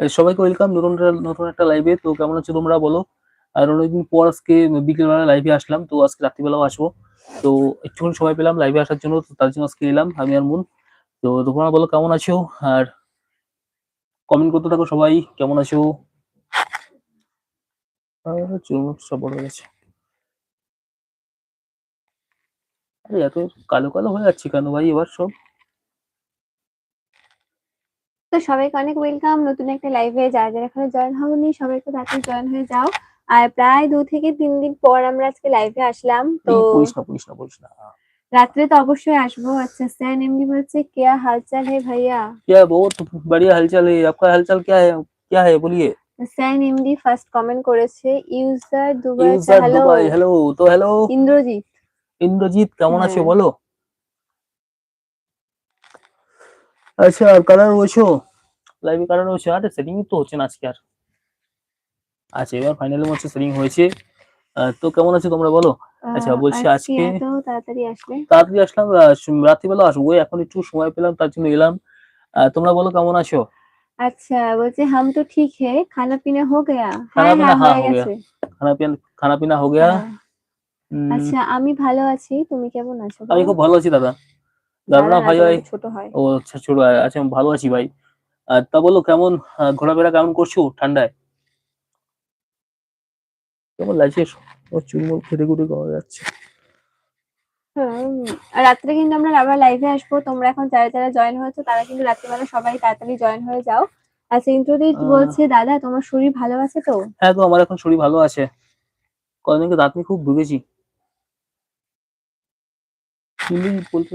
সবাইকে ওয়েলকাম নতুন নতুন একটা লাইভে তো কেমন আছো তোমরা বলো? আর অনেকদিন পর আজকে বিকেলবেলা লাইভে আসলাম। তো আজকে রাত্রিবেলাও আসব। তো একটুখানি সময় পেলাম লাইভে আসার জন্য। তো তার জন্য আজকে এলাম আমি আর মুন। তো তোমরা বলো, কেমন আছো? আর কমেন্ট করতে থাকো সবাই। কেমন আছো? সব বড় গেছে। আরে এত কালো কালো হয়ে যাচ্ছে কেন ভাই? এবার সব তো সবাইকে অনেক ওয়েলকাম নতুন একটা লাইভে যারা যারা এখানে জয়েন হওনি সবাইকে তাড়াতাড়ি জয়েন হয়ে যাও আর প্রায় দু থেকে তিন দিন পর আমরা আজকে লাইভে আসলাম তো এই করিস না করিস না করিস না রাত্রে তো অবশ্যই আসবো আচ্ছা স্যার এমনি বলছে কেয়া হালচাল হে ভাইয়া क्या बहुत बढ़िया हालचाल है आपका हालचाल क्या है क्या है बोलिए স্যার এমডি ফার্স্ট কমেন্ট করেছে ইউজার দুবার ইউজার হ্যালো দুবাই হ্যালো তো হ্যালো ইন্দ্রজিৎ ইন্দ্রজিৎ কেমন আছো হ্যাঁ। বলো আচ্ছা আর কালার রয়েছো লাইভে কালার রয়েছে আরে সেটিং তো হচ্ছে না আজকে আর। আচ্ছা এবার ফাইনালি হচ্ছে সেটিং হয়েছে। তো কেমন আছো তোমরা বলো? আচ্ছা, বলছি আজকে- তাড়াতাড়ি আসলে? তাড়াতাড়ি আসলাম রাত্রিবেলা আসব। এখন একটু সময় পেলাম তার জন্য এলাম। তোমরা বলো কেমন আছো? আচ্ছা বলছে হাম তো ঠিক হে খানা পিনা হো গয়া। খানা হ্যাঁ পিনা হয়ে হো গয়া। খানা পিনা খানা পিনা হো গয়া। হ্যাঁ। আচ্ছা আমি ভালো আছি তুমি কেমন আছো আমি খুব ভালো আছি দাদা। দাদা দাদা না না, ভাই ভাই। ছোট হয়। ও আচ্ছা ছোট আচ্ছা আমি ভালো আছি ভাই। আর তা বলো কেমন ঘোরাফেরা কেমন করছ ঠান্ডায়? কেমন লাগছে? ও চুলমুল খেটে খুটে করা যাচ্ছে। আর রাত্রে কিন্তু আমরা আবার লাইভে আসব। তোমরা এখন যারা যারা জয়েন হয়েছো তারা কিন্তু রাত্রিবেলা সবাই তাড়াতাড়ি জয়েন হয়ে যাও। আচ্ছা ইন্দ্রজিৎ আহ। বলছে দাদা তোমার শরীর ভালো আছে তো? হ্যাঁ তো আমার এখন শরীর ভালো আছে। কদিনকে দাঁত নিয়ে খুব ভুগেছি। বলতে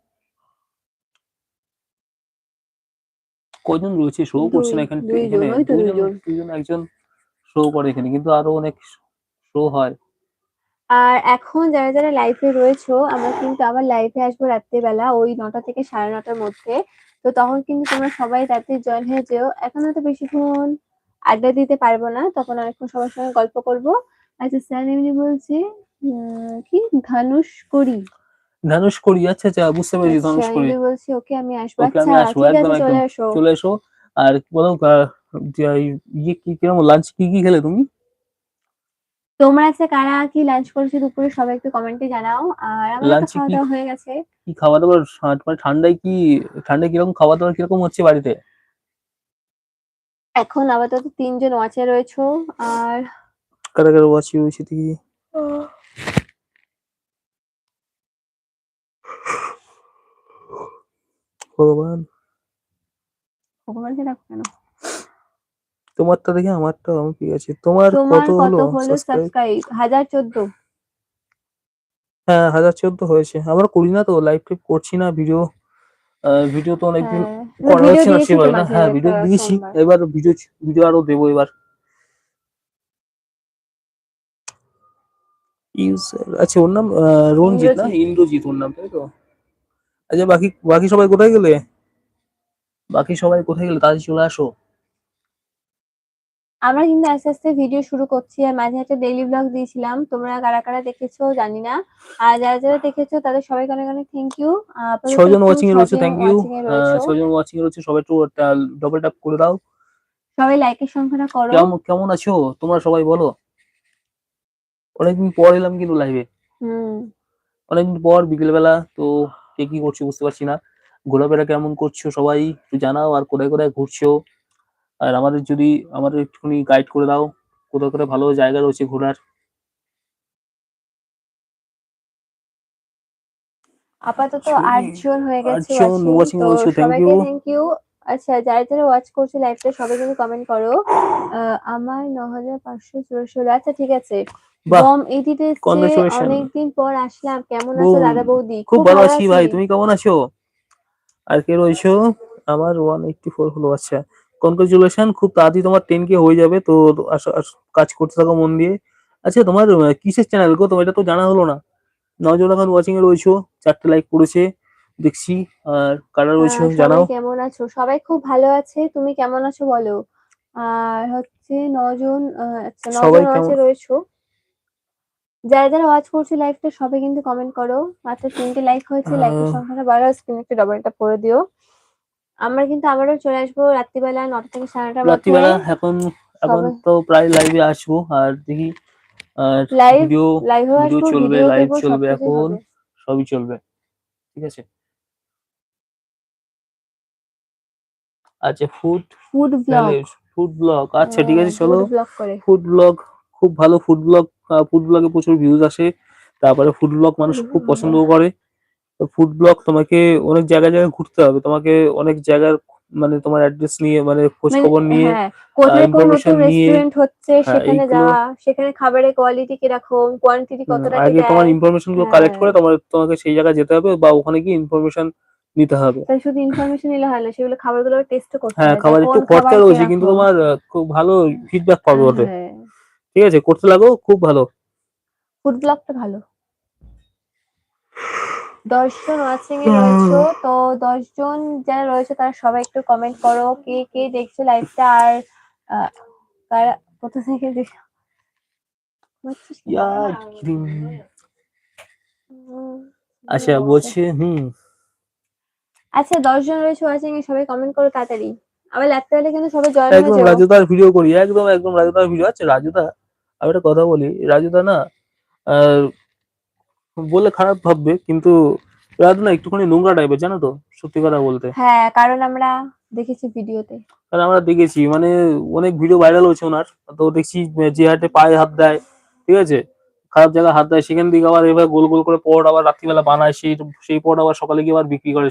কজন রয়েছে? শো করছে না এখানে? এখানে। দুইজন একজন শো করে এখানে কিন্তু আরও অনেক শো হয়। আর এখন যারা যারা লাইভে রয়েছো আমরা কিন্তু আবার লাইভে আসব রাত্রিবেলা ওই নটা থেকে সাড়ে নটার মধ্যে। তো তখন কিন্তু তোমরা সবাই তাড়াতাড়ি জয়েন হয়ে যেও। এখন হয়তো বেশিক্ষণ আড্ডা দিতে পারব না তখন অনেকক্ষণ সবার সঙ্গে গল্প করব। আচ্ছা স্যার এমনি বলছে কি? ধানুষ করি। ধানুষ করি আচ্ছা আচ্ছা বুঝতে পেরেছি আচ্ছা ধানুষ করি। এমনি ওকে আমি আসব। ওকে, আমি আচ্ছা আসব, ঠিক একদম, আছে চলে একদম। চলে এসো। আর বলো ইয়ে কি কীরকম লাঞ্চ কি কি খেলে তুমি? তোমরা আছে কারা কি লাঞ্চ করেছ দুপুরে সবাই একটু কমেন্টে জানাও। আর আমার খাওয়া দাওয়া হয়ে গেছে। কি খাওয়া দাওয়া মানে ঠান্ডায় কি ঠান্ডায় কীরকম খাওয়া দাওয়া কীরকম হচ্ছে বাড়িতে? এখন আপাতত তিনজন ওয়াচে রয়েছো আর কারা কারা আছি ওই সাথে ভগবান। ভগবানকে ডাকো কেন? তোমারটা দেখে আমারটা আমার কি আছে। তোমার কত হলো? হলো সাবস্ক্রাইব সাবস্ক্রাইব হাজার চোদ্দ। হ্যাঁ হাজার চোদ্দ হয়েছে। আমরা করি না তো লাইভ করছি না ভিডিও ভিডিও তো অনেকদিন হ্যাঁ, করা ভিডিও না সেভাবে না। হ্যাঁ ভিডিও দিয়েছি এবার ভিডিও ভিডিও আরও দেবো এবার। User, আচ্ছা ওর নাম রঞ্জিত না। ইন্দ্রজিৎ ওর নাম তাই তো? আচ্ছা বাকি বাকি সবাই কোথায় গেলে? বাকি সবাই কোথায় গেলে? তাড়াতাড়ি চলে আসো। আমরা কিন্তু আস্তে আস্তে ভিডিও শুরু করছি আর মাঝে একটা ডেইলি ব্লগ দিয়েছিলাম। তোমরা কারা কারা দেখেছ জানি না। আর যারা যারা দেখেছ তাদের সবাইকে অনেক অনেক থ্যাংক ইউ ছজন ওয়াচিং এ রয়েছে থ্যাংক ইউ ছজন ওয়াচিং এ রয়েছে। সবাই একটু ডবল ট্যাপ করে দাও। সবাই লাইকের সংখ্যাটা করো। কেমন কেমন আছো? তোমরা সবাই বলো। অনেকদিন পর এলাম কিন্তু লাইভে হুম। অনেকদিন পর বিকেলবেলা তো কে কি করছ বুঝতে পারছি না। ঘোরাফেরা কেমন করছ সবাই একটু জানাও আর কোথায় কোথায় ঘুরছো। আর আমাদের যদি আমাদের একটুখানি গাইড করে দাও কোথায় কোথায় ভালো জায়গা রয়েছে ঘোরার। আপাতত। আটজন হয়ে গেছে রয়েছে, সবাইকে থ্যাংক ইউ আচ্ছা যারা যারা ওয়াচ করছে লাইভটা সবাই যদি কমেন্ট করো আমার ন হাজার পাঁচশো চুরাশি আচ্ছা ঠিক আছে। বম Congratulations. অনেকদিন পর আসলাম। কেমন আছো দাদা বৌদি? খুব ভালো আছি ভাই তুমি কেমন আছো? আর কে রয়েছো? আমার ওয়ান এইটটি ফোর হলো আচ্ছা। কনগ্রাচুলেশন খুব তাড়াতাড়ি তোমার টেন কে হয়ে যাবে তো কাজ করতে থাকো মন দিয়ে। আচ্ছা তোমার কিসের চ্যানেল গো? তোমার এটা তো জানা হলো না। নজন এখন ওয়াচিং এ রয়েছো চারটে লাইক করেছে দেখছি আর কারা রয়েছে জানাও। কেমন আছো? সবাই খুব ভালো আছে তুমি কেমন আছো বলো? আর হচ্ছে নজন আচ্ছা নজন আছে রয়েছো। যারা যারা ওয়াচ করছ লাইভটা সবাই কিন্তু কমেন্ট করো। মাত্র তিনটে লাইক হয়েছে লাইকের। সংখ্যাটা বাড়া স্ক্রিন একটু ডবল ট্যাপ করে দিও। আমরা কিন্তু আবারও চলে আসব রাত্রিবেলা নটা থেকে সাড়ে মধ্যে। রাত্রিবেলা এখন এখন তো প্রায় লাইভে আসব। আর দেখি আর Live- ভিডিও লাইভে ভিডিও চলবে লাইভ চলবে এখন। সবই চলবে। ঠিক আছে? আচ্ছা food food blog food blog আচ্ছা ঠিক আছে চলো। ফুড ব্লগ খুব ভালো ফুড ব্লগ ফুড ব্লগে প্রচুর ভিউজ আসে। তারপরে ফুড ব্লগ মানুষ খুব পছন্দ করে। ফুড ব্লগ তোমাকে অনেক জায়গায় জায়গায় ঘুরতে হবে। তোমাকে অনেক জায়গার মানে তোমার অ্যাড্রেস নিয়ে মানে খোঁজ মানে খবর নিয়ে হ্যাঁ কোথায় কোন নতুন রেস্টুরেন্ট হচ্ছে হ্যাঁ, সেখানে যাওয়া সেখানে খাবারের কোয়ালিটি কীরকম কোয়ান্টিটি হুম, কতটা আগে তোমার ইনফরমেশনগুলো কালেক্ট হ্যাঁ। করে তোমার তোমাকে সেই জায়গায় যেতে হবে বা ওখানে গিয়ে ইনফরমেশন নিতে হবে। তাই শুধু ইনফরমেশন নিলে হয় না সেগুলো খাবারগুলো টেস্ট করতে হ্যাঁ হয় খাবার একটু খাবার রয়েছে কিন্তু তোমার খুব ভালো ফিডব্যাক পাবে ওতে। ঠিক আছে করতে লাগো খুব ভালো। ফুড ব্লগটা ভালো। দশজন ওয়াচিং এ রয়েছে তো দশজন যারা রয়েছে তারা সবাই একটু কমেন্ট করো কে কে দেখছ লাইভটা আর কারা কোথা থেকে দেখছ? আচ্ছা বলছে। হুম। আচ্ছা দশজন রয়েছে ওয়াচিং এ সবাই কমেন্ট করো তাড়াতাড়ি। আবার রাত্রেবেলা কিন্তু সবাই জয়েন হয়ে একদম রাজুদার ভিডিও করি একদম একদম রাজুদার ভিডিও আচ্ছা রাজুদা আমি একটা কথা বলি রাজুদা না আহ, বললে খারাপ ভাববে কিন্তু রাজু না একটুখানি নোংরা টাইপের জানো তো সত্যি কথা বলতে। হ্যাঁ কারণ আমরা দেখেছি ভিডিওতে। কারণ আমরা দেখেছি মানে অনেক ভিডিও ভাইরাল হয়েছে ওনার তো দেখছি যে হাটে পায়ে হাত দেয় ঠিক আছে? খারাপ জায়গায় হাত দেয় সেখান থেকে আবার এবার গোল গোল করে পট আবার রাত্রিবেলা বানায় সেই সেই পট আবার সকালে গিয়ে আবার বিক্রি করে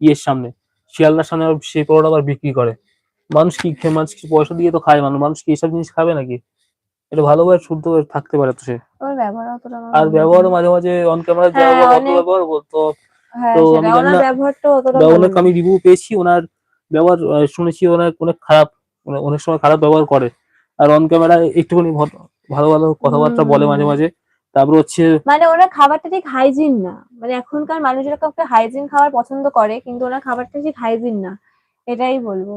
ইয়ের সামনে শিয়ালদার সামনে সেই পট আবার বিক্রি করে। মানুষ কি মানুষ কি পয়সা দিয়ে তো খায় মানুষ মানুষ কি এসব জিনিস খাবে নাকি? এটা ভালোভাবে শুদ্ধ থাকতে পারে তো সে। ওর ব্যবহার অতটা আর ভালো ব্যবহারও মাঝে মাঝে অন ক্যামেরা ব্যবহার ব্যবহার করতো হ্যাঁ তো আমি জানি ব্যবহারটা অতটা অনেক আমি রিভিউ পেয়েছি ওনার ব্যবহার শুনেছি ওনার অনেক খারাপ মানে অনেক সময় খারাপ ব্যবহার করে। আর অন ক্যামেরায় একটুখানি ভালো ভালো কথাবার্তা বলে মাঝে মাঝে। তারপর হচ্ছে মানে ওনার খাবারটা ঠিক হাইজিন না। মানে এখনকার মানুষেরা কাউকে হাইজিন খাবার পছন্দ করে কিন্তু ওনার খাবারটা ঠিক হাইজিন না। এটাই বলব।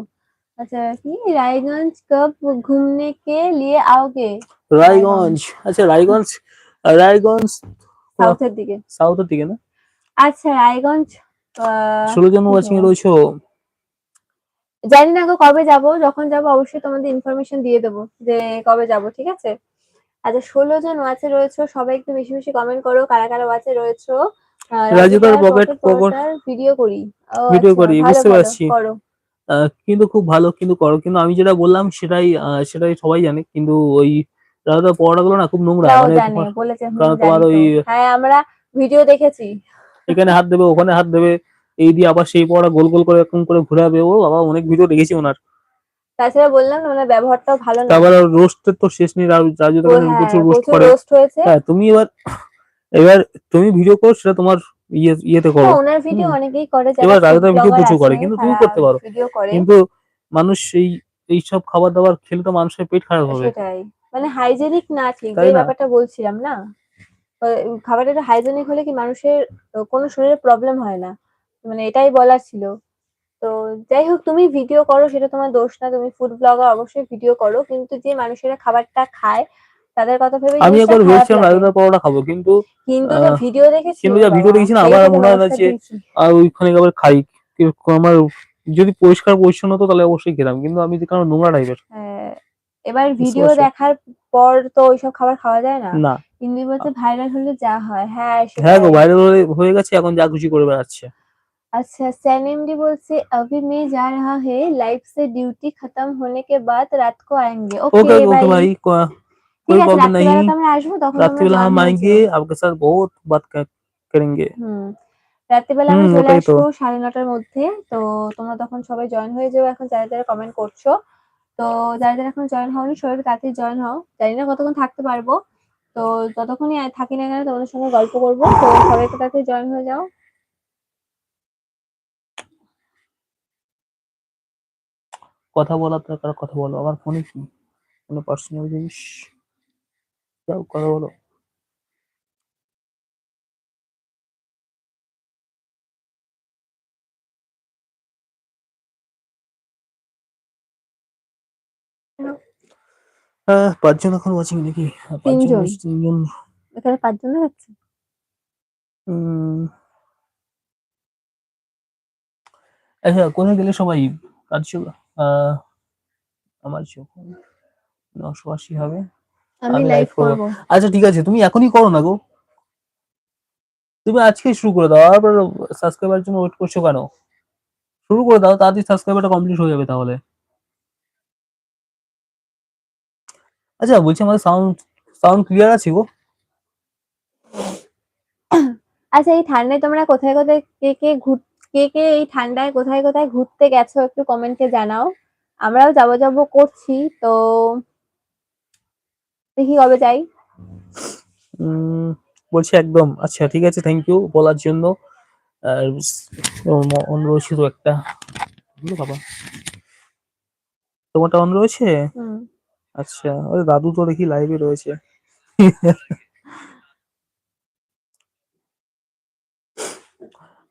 আচ্ছা কি রায়গঞ্জ কব ঘুমনে কে লিয়ে आओगे রায়গঞ্জ আচ্ছা রায়গঞ্জ রায়গঞ্জ সাউথের দিকে সাউথের দিকে না আচ্ছা রায়গঞ্জ আহ, ষোলো জন কি ওয়াচিং এ বলবো? রয়েছে জানি না গো কবে যাব যখন যাব অবশ্যই তোমাদের ইনফরমেশন দিয়ে দেবো যে কবে যাব ঠিক আছে আচ্ছা ষোলো জন ওয়াচে রয়েছে সবাই একটু বেশি বেশি কমেন্ট করো কারা কারা ওয়াচে রয়েছে রাজুদার pocket pocket ভিডিও করি ও, video আচ্ছা, করি, ভালো, বুঝতে ভালো, পারছি। করো আহ, কিন্তু খুব ভালো কিন্তু করো। কিন্তু আমি যেটা বললাম সেটাই সেটাই সবাই জানে। কিন্তু ওই রাজুদার পড়াগুলো না খুব নোংরা মানে তোমার- কারণ তোমার ওই- হ্যাঁ আমরা ভিডিও দেখেছি। এখানে হাত দেবে ওখানে হাত দেবে এই দিয়ে আবার সেই পড়া গোল গোল করে এরকম করে ঘুরাবে। ও বাবা অনেক ভিডিও দেখেছি ওনার। তাছাড়া বললাম না ওনার ব্যবহারটাও ভালো না। তারপর রোস্টের তো শেষ নেই রাজু ও, হ্যাঁ, প্রচুর রোস্ট করে। হ্যাঁ তুমি এবার এবার তুমি ভিডিও করো সেটা তোমার ইয়ে ইয়েতে করো। হ্যাঁ, ওনার ভিডিও অনেকেই করে এবার যারা রাজুদা প্রচুর করে, কিন্তু তুমি করতে পারো। কিন্তু মানুষ এই এইসব খাবার দাবার খেলে তো মানুষের পেট খারাপ হবে। সেটাই। মানে হাইজেনিক না ঠিক যে ব্যাপারটা বলছিলাম না? খাবারটা হাইজেনিক হলে কি মানুষের কোনো শরীরে প্রবলেম হয় না? মানে এটাই বলার ছিল। তো যাই হোক তুমি ভিডিও করো সেটা তোমার দোষ না। তুমি ফুড ব্লগার অবশ্যই ভিডিও করো। কিন্তু যে মানুষেরা খাবারটা খায় তাদের কথা ভেবে আমি জিনিসটা একবার খারাপ ভেবেছিলাম লাগে। রাজুদার পরোটা খাবো কিন্তু কিন্তু যা আহ, ভিডিও দেখেছি কিন্তু ও যা ভিডিও বাবা, দেখেছি না, সেই আমার রকম মনে হয় না অবস্থা যে- দিয়েছি। আর ওইখানে আবার খাই কিন্তু আমার যদি পরিষ্কার পরিচ্ছন্ন হতো তাহলে অবশ্যই খেতাম কিন্তু আমি দেখলাম নোংরা টাইপের হ্যাঁ, এবার বুঝতে ভিডিও পারছো? দেখার পর তো ওইসব খাবার খাওয়া যায় না না হিন্দি বলতে ভাইরাল হলে যা হয় হ্যাঁ হ্যাঁ গো সেটাই। ভাইরাল হয়ে গেছে এখন যা খুশি করে বেড়াচ্ছে अच्छा सैनिम डी बोलते अभी मैं जा रहा है लाइफ से ड्यूटी खत्म होने के बाद रात को आएंगे ओके ओके ओके भाई भाई को- ঠিক कोई আছে प्रॉब्लम রাত্রিবেলা नहीं তো আমরা আসবো তখন रात्रिवेला हम आएंगे आपके साथ बहुत बात कर- करेंगे হুম রাত্রিবেলা আমরা হুম, চলে ওটাই তো। আসবো সাড়ে নটার মধ্যে তো তোমরা তখন সবাই জয়েন হয়ে যাও এখন যারা যারা কমেন্ট করছো তো যারা যারা এখন জয়েন হওনি সবাই তাড়াতাড়ি জয়েন হও জানি না কতক্ষণ থাকতে পারবো তো ততক্ষণই আর থাকি না কেন তোমাদের সঙ্গে গল্প করবো তো সবাইকে তাড়াতাড়ি জয়েন হয়ে যাও কথা বলার দরকার কথা বলো আমার ফোনে কি কোনো পার্সোনাল জিনিস যাও কথা বলো পাঁচজন এখন ওয়াচিং নাকি তিনজন। তিনজন এখানে পাঁচজন যাচ্ছে উম, আচ্ছা কোথায় গেলে সবাই কাজ আহ, আমার যখন নশো আশি হবে আমি লাইভ করব। করব। আচ্ছা ঠিক আছে তুমি এখনই করো না গো। তুমি আজকে শুরু করে দাও আবার সাবস্ক্রাইবার জন্য ওয়েট করছ কেন? শুরু করে দাও তাড়াতাড়ি সাবস্ক্রাইবারটা কমপ্লিট হয়ে যাবে তাহলে। আচ্ছা বলছি আমাদের সাউন্ড সাউন্ড ক্লিয়ার আছে গো? আচ্ছা এই ঠান্ডায় তোমরা কোথায় কোথায় কে কে ঘুর কে কে এই ঠান্ডায় কোথায় কোথায় ঘুরতে গেছো একটু কমেন্টে জানাও। আমরাও যাব যাব করছি তো দেখি কবে যাই। বলছি একদম আচ্ছা ঠিক আছে থ্যাংক ইউ বলার জন্য। আর অন রয়েছে তো একটা। বাবা। তোমারটা অন রয়েছে? আচ্ছা ওই দাদু তো দেখি লাইভে রয়েছে।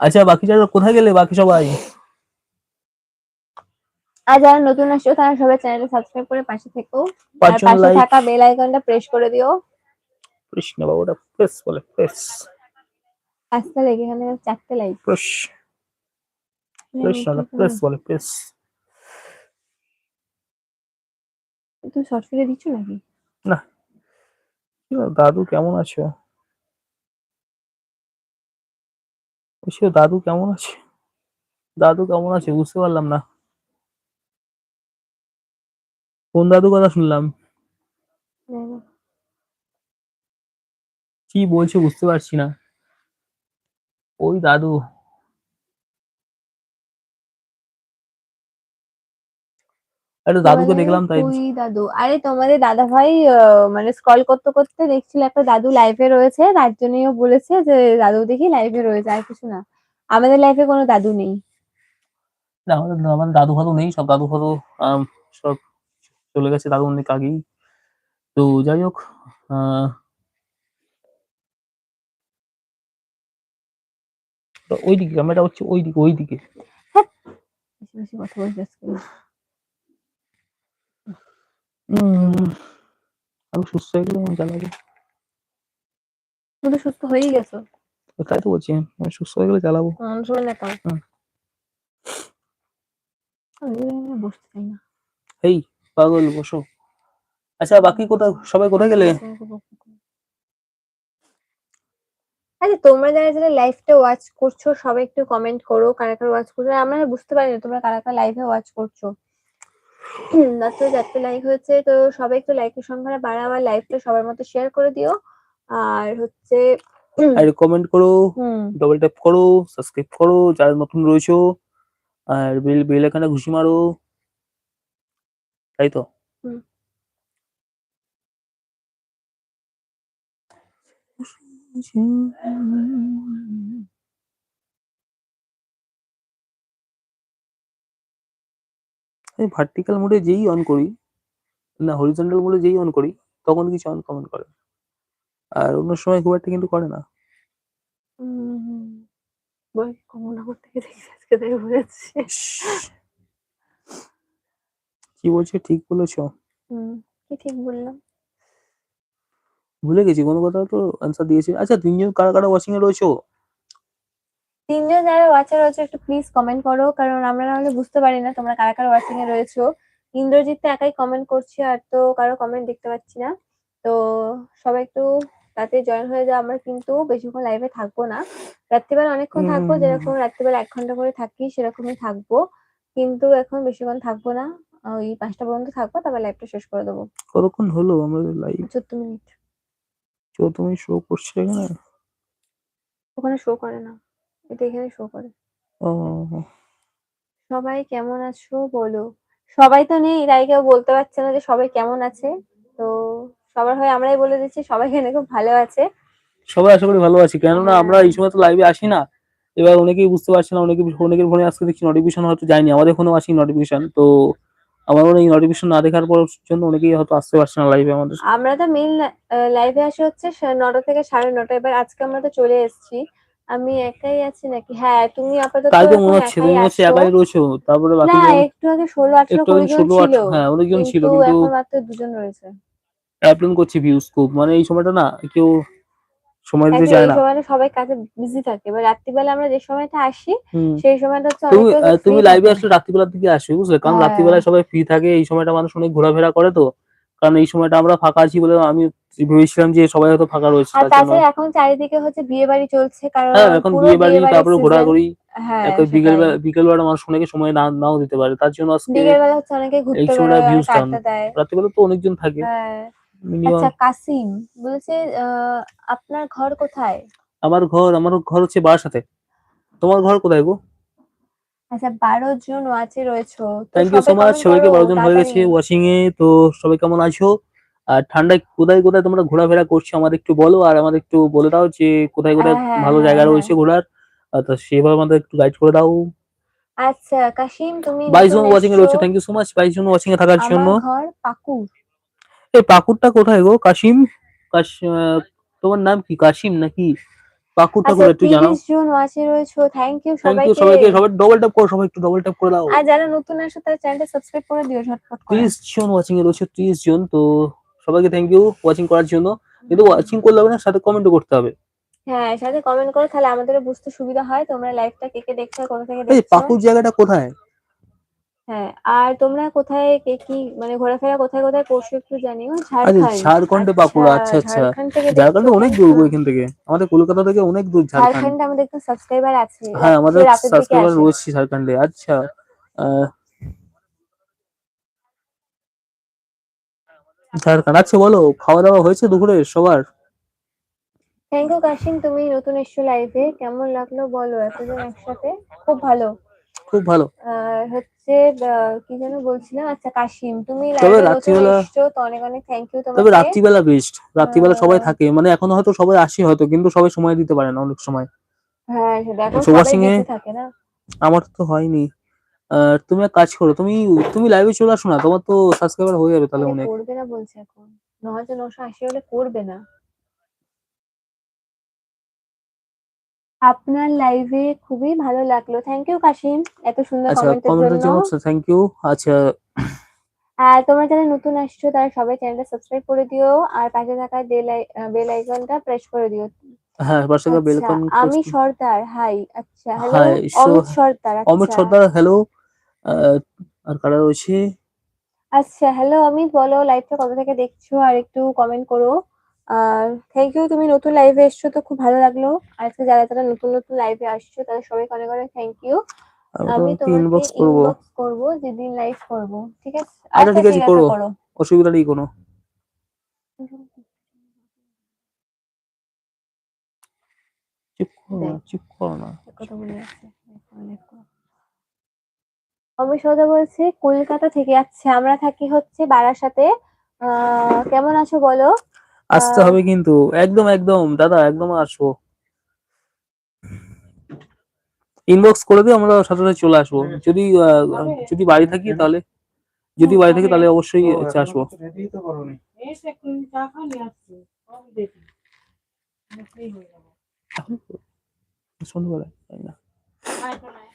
আচ্ছা বাকি যারা কোথায় গেলে? বাকি সবাই? আর যারা নতুন আসছো তারা সবাই চ্যানেলটা সাবস্ক্রাইব করে পাশে থেকো। আর পাশে থাকা বেল আইকনটা প্রেস করে দিও। কৃষ্ণ বাবুটা প্রেস বলে প্রেস লেগে এখানে চারটে লাইক প্রেস প্রেস না প্রেস বলে প্রেস তুমি শর্ট ফিরে দিচ্ছ নাকি? না। দাদু কেমন আছো? দাদু কেমন আছে? দাদু কেমন আছে? বুঝতে পারলাম না। কোন দাদু কথা শুনলাম? কি বলছে বুঝতে পারছি না। ওই দাদু। একটা দাদুকে দেখলাম তাই ওই দাদু। আরে তোমাদের দাদা ভাই মানে স্ক্রল করতে করতে দেখছিল একটা দাদু লাইভে রয়েছে তার জন্যই বলেছে যে দাদু দেখি লাইভে রয়েছে আর কিছু না। আমাদের লাইফে কোনো দাদু নেই। না, আমাদের আমাদের দাদু ফাদু নেই সব দাদু ফাদু সব চলে গেছে দাদু অনেক আগেই। তো যাই হোক ওইদিকে ক্যামেরাটা হচ্ছে ওইদিকে ওইদিকে। বেশি কথা আজকে। আমি সুস্থ হয়ে গেলে তুমি সুস্থ হয়েই গেছো? তাই তো বলছি আমি সুস্থ হয়ে গেলে চালাবো মানুষ না তাও। হুম। আমি এখানে বসতে চাই না। এই পাগল বসো। আচ্ছা বাকি কোথায় সবাই কোথায় গেলে? আচ্ছা তোমরা যারা যারা লাইভটা ওয়াচ করছ সবাই একটু কমেন্ট করো কারা কারা ওয়াচ করছ। আমরা বুঝতে পারি না তোমরা কারা কারা লাইভে ওয়াচ করছ। মাত্র চারটে লাইক হয়েছে তো সবাই একটু লাইকের সংখ্যাটা বাড়াও আর লাইভটা সবার মতো শেয়ার করে দিও। আর হচ্ছে আর কমেন্ট করো ডবল ট্যাপ করো সাবস্ক্রাইব করো যারা নতুন রয়েছো আর বেল বেল এখানে ঘুষি মারো। তাই তো। ভার্টিক্যাল মোডে যেই অন করি না হরিজন্টাল মোডে যেই অন করি তখন কিছু অন কমেন্ট করে। আর অন্য সময় খুব একটা কিন্তু করে না। হুম বই কমলাপুর থেকে দেখছি আজকে ইস। কি বলছে? ঠিক বলেছ? হুম কি ঠিক বললাম? ভুলে গেছি কোনো কথা তো অ্যান্সার দিয়েছে। আচ্ছা তিনজন কারা কারা ওয়াচিং এ রয়েছো? তিনজন যারা ওয়াচার রয়েছে একটু প্লিজ কমেন্ট করো কারণ আমরা না হলে বুঝতে পারি না তোমরা কারা কারা ওয়াচিং এ রয়েছো। ইন্দ্রজিৎ তো একাই কমেন্ট করছে আর তো কারও কমেন্ট দেখতে পাচ্ছি না। তো সবাই একটু রাতে জয়েন হয়ে যাও আমরা কিন্তু বেশিক্ষণ লাইভে থাকব না। রাত্রিবেলা অনেকক্ষণ থাকব যেরকম রাত্রিবেলা এক ঘণ্টা করে থাকি সেরকমই থাকব। কিন্তু এখন বেশিক্ষণ থাকব না। ওই পাঁচটা পর্যন্ত থাকব তারপর লাইভটা শেষ করে দেবো। কতক্ষণ হলো আমাদের লাইভ চোদ্দ মিনিট। চৌদ্দ মিনিট শো করছে এখানে? ওখানে শো করে না এটা এখানে শো করে। ও। সবাই কেমন আছো বলো? সবাই তো নেই তাই কেউ বলতে পারছে না যে সবাই কেমন আছে। তো সবার হয়ে আমরাই বলে দিচ্ছি সবাই এখানে খুব ভালো আছে। সবাই আশা করি ভালো আছি কেননা হ্যাঁ। আমরা এই সময় তো লাইভে আসি না। এবার অনেকেই বুঝতে পারছে না অনেকে অনেকের ফোনে আজকে দেখছি নোটিফিকেশন হয়তো যায়নি আমাদের ফোনেও আসি নোটিফিকেশন তো আমার মনে হয় নোটিফিকেশন না দেখার পর জন্য অনেকেই হয়তো আসতে পারছে না লাইভে আমাদের। আমরা তো মেইন লাইভে আসে হচ্ছে নটা থেকে সাড়ে নটা। এবার আজকে আমরা তো চলে এসেছি। আমি একাই আছি নাকি? হ্যাঁ তুমি আপাতত এখন মনে হচ্ছে তুমি হচ্ছে একাই রয়েছো। তারপরে বাকি না একটু আগে ষোলো আঠারো একটু কুড়ি আগে জন ছিল। হ্যাঁ অনেকজন ছিল কিন্তু এখন মাত্র দুজন রয়েছে। অ্যাপ্লেন করছে ভিউজ খুব মানে এই সময়টা না কেউ সময় দিতে চায় না। সবাই কাজে বিজি থাকে। এবার রাত্রিবেলা আমরা যে সময়টা আসি সেই সময়টা হচ্ছে তুমি তুমি লাইভে আসলে রাত্রিবেলার দিকে আসবে বুঝলে? কারণ হ্যাঁ। রাত্রিবেলায় সবাই ফ্রি থাকে এই সময়টা মানুষ অনেক ঘোরাফেরা করে তো। কারণ এই সময়টা আমরা ফাঁকা আছি বলে আমি ভেবেছিলাম যে সবাই হয়তো ফাঁকা রয়েছে তাছাড়া এখন চারিদিকে হচ্ছে বিয়ে বাড়ি চলছে কারণ হ্যাঁ এখন বিয়ে বাড়ি তারপরে ঘোরাঘুরি হ্যাঁ বিকেল। বিকেল বেলা মানুষ অনেকে সময় না নাও দিতে পারে তার জন্য আজকে বিকেল বেলা হচ্ছে অনেকে ঘুরতে down। আড্ডা দেয়। রাত্রিবেলা তো অনেকজন থাকে। হ্যাঁ। আচ্ছা কাসিম বলছে আপনার ঘর কোথায়? আমার ঘর আমার ঘর হচ্ছে বারাসাতে তোমার ঘর কোথায় গো? আচ্ছা বারো জন ওয়াচে রয়েছো থ্যাংক ইউ সো মাচ সবাইকে বারো জন হয়ে গেছে। ওয়াচিং এ তো সবাই কেমন আছো? আর ঠান্ডায় কোথায় কোথায় তোমরা ঘোরাফেরা করছ আমাদের একটু বলো আর আমাদের একটু বলে দাও যে কোথায় কোথায় হ্যাঁ, ভালো হ্যাঁ, জায়গা হ্যাঁ। রয়েছে ঘোরার তো সেভাবে আমাদের একটু গাইড করে দাও। আচ্ছা কাশিম তুমি বাইশ জন ওয়াচিং এ। রয়েছে থ্যাংক ইউ সো মাচ বাইশ জন ওয়াচিং এ থাকার জন্য। ঘর পাকুর এই পাকুরটা কোথায় গো? কাশিম? কাশ আহ, তোমার নাম কি? কাশিম নাকি? পাকুরটা আচ্ছা কোথায়? একটু জানাও। জন ওয়াচে রয়েছো থ্যাংক ইউ থ্যাংক ইউ সবাইকে। সবাইকে সবাই ডবল ট্যাপ করো সবাই একটু ডবল ট্যাপ করে দাও। আর যারা নতুন আসো তারা চ্যানেলটা সাবস্ক্রাইব করে দিও ঝটপট করে। ত্রিশ জন ওয়াচিং এ রয়েছে ত্রিশ জন তো সবাইকে থ্যাংক ইউ ওয়াচিং করার জন্য। কিন্তু ওয়াচিং করলে হবে না সাথে কমেন্টও করতে হবে। হ্যাঁ সাথে কমেন্ট করো তাহলে আমাদেরও বুঝতে সুবিধা হয়। তোমরা লাইভটা কে কে দেখছ কোথা থেকে এই দেখছ? পাকুর জায়গাটা কোথায়? হ্যাঁ আর তোমরা কোথায় কে কি মানে ঘোরাফেরা কোথায় কোথায় করছ একটু জানিও? আরে ঝাড়খণ্ড। ঝাড়খণ্ডে পাকুড় আচ্ছা আচ্ছা। ঝাড়খণ্ড থেকে ঝাড়খণ্ডে অনেক দূর গো এখান থেকে। আমাদের কলকাতা থেকে অনেক দূর ঝাড়খণ্ড। ঝাড়খণ্ডে আমাদের একটু সাবস্ক্রাইবার আছে। হ্যাঁ আমাদের রাতের দিকে সাবস্ক্রাইবার আসে। রয়েছে ঝাড়খণ্ডে আচ্ছা। আহ, ঝাড়খণ্ড আচ্ছা বলো খাওয়া দাওয়া হয়েছে দুপুরে সবার? থ্যাংক ইউ কাশিম তুমি নতুন এসছো লাইভে কেমন লাগল বলো এতজন একসাথে? খুব ভালো। খুব ভালো। হচ্ছে কি যেন বলছিলাম? আচ্ছা কাশিম তুমি তবে রাত্রিবেলা- তো অনেক অনেক থ্যাংক ইউ তবে রাত্রিবেলা বেস্ট রাত্রিবেলা সবাই থাকে। মানে এখন হয়তো সবাই আসে হয়তো কিন্তু সবাই সময় দিতে পারে না অনেক সময়। হ্যাঁ আচ্ছা, সবাই washing এ- থাকে না। আমার তো হয়নি। আর তুমি এক কাজ করো তুমি তুমি লাইভে চলে আসো না তোমার তো সাবস্ক্রাইবার হয়ে যাবে তাহলে অনেক। করবে না বলছে এখন। ন হাজার নশো আশি হলে করবে না। আপনার লাইভে খুবই ভালো লাগল। থ্যাংক ইউ কাশিম এত সুন্দর আচ্ছা কমেন্টের কমেন্টের জন্য। থ্যাংক ইউ আচ্ছা আর তোমরা যারা নতুন আসছো তারা সবাই চ্যানেলটা সাবস্ক্রাইব করে দিও আর পাশে থাকা বেল আইকনটা প্রেস করে দিও। হ্যাঁ পাশে আচ্ছা, আমি সর্দার হাই আচ্ছা হ্যালো অমিত সর্দার অমিত আচ্ছা। সর্দার হ্যালো আর কারা রয়েছে? আচ্ছা হ্যালো অমিত বলো লাইভটা কবে থেকে দেখছ আর একটু কমেন্ট করো। আর থ্যাংক ইউ তুমি নতুন লাইভে এসছো তো খুব ভালো লাগল। আজকে যারা যারা নতুন নতুন লাইভে আসছো তাদের সবাইকে অনেক অনেক থ্যাংক ইউ আমি তোমাকে ইনবক্স করব। করব যেদিন লাইভ করব ঠিক আছে? আচ্ছা, ঠিক আছে, করো। করো। অসুবিধা নেই কোনো চুপ করো না চুপ করো না। কথা বলে অমিত বলছে কলকাতা থেকে আচ্ছা আমরা থাকি হচ্ছে বারাসাতে। আহ কেমন আছো বলো? আসতে হবে কিন্তু। একদম একদম দাদা একদম আসব। ইনবক্স করে দিও আমরা সাথে সাথে চলে আসব। যদি আহ, যদি বাড়ি থাকি তাহলে যদি বাড়ি থাকি তাহলে অবশ্যই হচ্ছে আসব। হয়ে সন্ধ্যাবেলা তাই না? আয় তো নাই।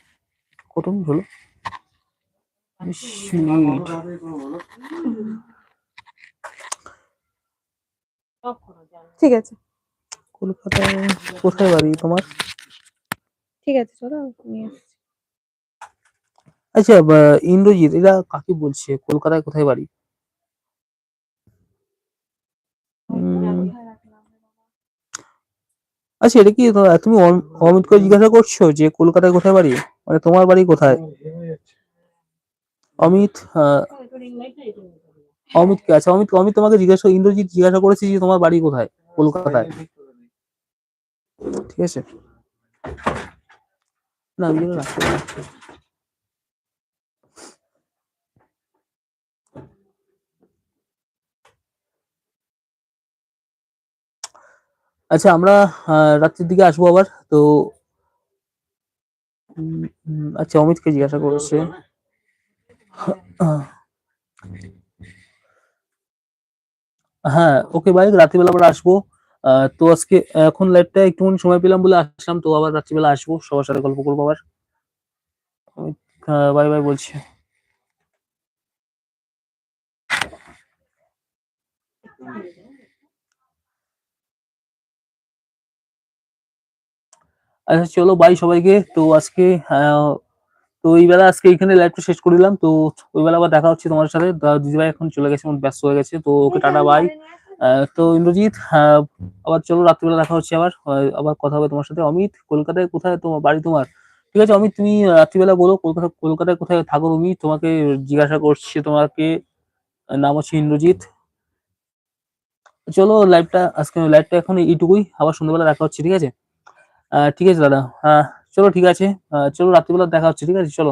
কত মিনিট হলো বিশ মিনিট কখনো জানি না। ঠিক আছে। কলকাতায় কোথায় বাড়ি তোমার? ঠিক আছে চলো নিয়ে আসছি। আচ্ছা ইন্দ্রজিৎ এরা কাকে বলছে? কলকাতায় কোথায় বাড়ি? আচ্ছা এটা কি তুমি অম- অমিতকে জিজ্ঞাসা করছ যে কলকাতায় কোথায় বাড়ি? মানে তোমার বাড়ি কোথায়? অমিত অমিতকে আচ্ছা অমিত অমিত তোমাকে জিজ্ঞাসা ইন্দ্রজিৎ জিজ্ঞাসা করেছি যে তোমার বাড়ি কোথায়? কলকাতায়। ঠিক আছে। না আমি আচ্ছা আমরা রাত্রির দিকে আসব আবার তো আচ্ছা অমিতকে জিজ্ঞাসা করেছে। আহ, হ্যাঁ ওকে ভাই রাত্রিবেলা আবার আসব। তো আজকে এখন লাইভটা একটু সময় পেলাম বলে আসলাম, তো আবার রাত্রিবেলা আসব, সবার সাথে গল্প করব আবার। বাই বাই বলছি। আচ্ছা চলো বাই সবাইকে। তো আজকে তো এই বেলা আজকে এখানে লাইভটা শেষ করে দিলাম। তো ওই বেলা আবার দেখা হচ্ছে তোমার সাথে। দিদিভাই এখন চলে গেছে ব্যস্ত হয়ে গেছে। তো ওকে টাটা বাই তো ইন্দ্রজিৎ আবার চলো রাত্রিবেলা দেখা হচ্ছে আবার। আবার কথা হবে তোমার সাথে। অমিত কলকাতায় কোথায় তোমার বাড়ি তোমার? ঠিক আছে অমিত তুমি রাত্রিবেলা বলো কলকাতা কলকাতায় কোথায় থাকো তুমি? তোমাকে জিজ্ঞাসা করছি তোমাকে। নাম হচ্ছে ইন্দ্রজিৎ। চলো লাইভটা আজকে লাইভটা এখন এইটুকুই। আবার সন্ধ্যাবেলা দেখা হচ্ছে ঠিক আছে? আহ, ঠিক আছে দাদা। আহ, চলো ঠিক আছে চলো রাত্রিবেলা দেখা হচ্ছে ঠিক আছে? চলো।